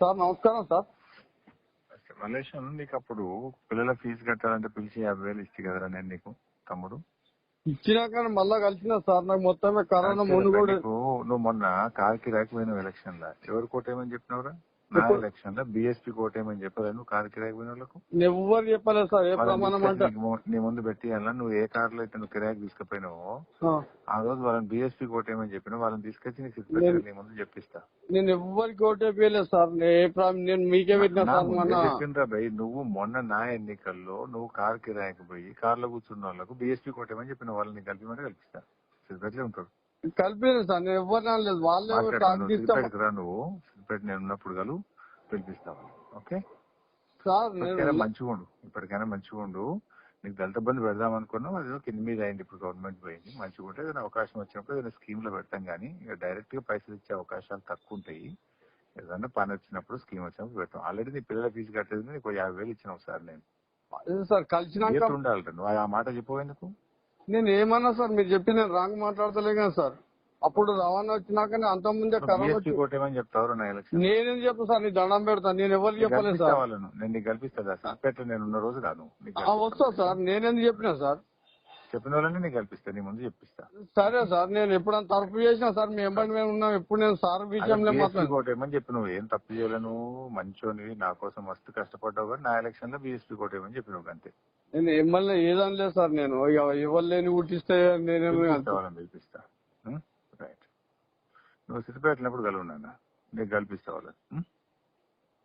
Sir నమస్కారం sir. Malaysia నీకు అప్పుడు పిల్లల ఫీజు కట్టాలంటే పిలిచి యాభై వేలు ఇచ్చి కదరా నేను నీకు తమ్ముడు? ఇచ్చినాక మళ్ళా కలిసిన సార్ నాకు మొత్తమే కరోనా ముందు కూడా. నువ్వు మొన్న కార్ కిరాకి పోయిన ఎలక్షన్ లా ఎవరు కోటేమని చెప్పినవరా? నా ఎలక్షన్లో బీఎస్పీ కోటేమని చెప్పారు నువ్వు కార్ కిరాకి పోయిన వాళ్ళకు? ఎవ్వరు చెప్పలేదు సార్ ఏ ప్రమాణం అంటే. నీ ముందు పెట్టి నువ్వు ఏ కార్లో అయితే నువ్వు కిరాకి తీసుకుపోయినావో ఆ. రోజు వాళ్ళని బీఎస్పీ కోటేమని చెప్పిన వాళ్ళని తీసుకొచ్చి నీకు నీ ముందు చెప్పిస్తా. నేను ఎవ్వరికి ఓటే వేయలేదు సార్ నేను మీకే పెట్టిన భయ్ నువ్వు మొన్న నా ఎన్నికల్లో నువ్వు కార్ కిరాయికి పోయి కార్లో కూర్చున్న వాళ్ళకు బీఎస్పీ కోటేమని చెప్పిన వాళ్ళని కలిపిమంటే కల్పిస్తా. సిద్ధపట్లే ఉంటారు కలిపి సార్ నేను ఎవరిని అనలేదు వాళ్ళే నువ్వు. సిద్దిపేట నేను ఉన్నప్పుడు కలు పిలిపిస్తావు ఓకే? మంచిగా ఉండు. ఇప్పటికైనా మంచిగా ఉండు. నీకు దళిత బంధు పెడదాం అనుకున్నావు అది కింద మీద అయింది ఇప్పుడు గవర్నమెంట్ పోయింది. మంచిగా ఉంటే ఏదైనా అవకాశం వచ్చినప్పుడు ఏదైనా స్కీమ్లో పెడతాం కానీ ఇక డైరెక్ట్గా పైసలు ఇచ్చే అవకాశాలు తక్కువ ఉంటాయి. ఏదైనా పని వచ్చినప్పుడు స్కీమ్ వచ్చినప్పుడు పెడతాం. ఆల్రెడీ నీ పిల్లల ఫీజు కట్టేది నీకు యాభై వేలు ఇచ్చిన ఒకసారి నేను. సార్ కలిసినాక ఉండాలి నువ్వు? ఆ మాట చెప్పేందుకు నేను ఏమన్నా సార్ మీరు చెప్పి నేను రాంగ్ మాట్లాడతలే కదా సార్. అప్పుడు రవాణా వచ్చినాక అంత ముందే కోటేమని చెప్తావు నా ఎలక్షన్. నేనేం చెప్పు సార్ నీ దండం పెడతాను నేను ఎవరికి చెప్పలేదు సార్. వాళ్ళను నేను నీకు కల్పిస్తా నేను ఉన్న రోజు రాను. వస్తా సార్. నేనేందుకు చెప్పినా సార్. చెప్పిన వాళ్ళని నీకు కల్పిస్తా. నీ ముందు చెప్పిస్తా. సరే సార్ నేను ఎప్పుడైనా తరపు చేసినా సార్ మీ ఎంబడి మేము ఉన్నాం ఎప్పుడు నేను సార్ విషయంలో కోటేమని చెప్పి నువ్వు ఏం తప్పు చేయలేను మంచోని నా కోసం మస్తు కష్టపడ్డావు కానీ నా ఎలక్షన్లో బీఎస్పీ కోటేమని చెప్పినావు అంతే నేను ఎమ్మెల్యే ఏదని లేదు సార్ నేను. ఇక ఎవరు లేని పుట్టిస్తే నేనేమి పిలిపిస్తా. నువ్వు సిద్దిపేటనప్పుడు కలువు నాన్న. నీకు కల్పిస్తా వాళ్ళని.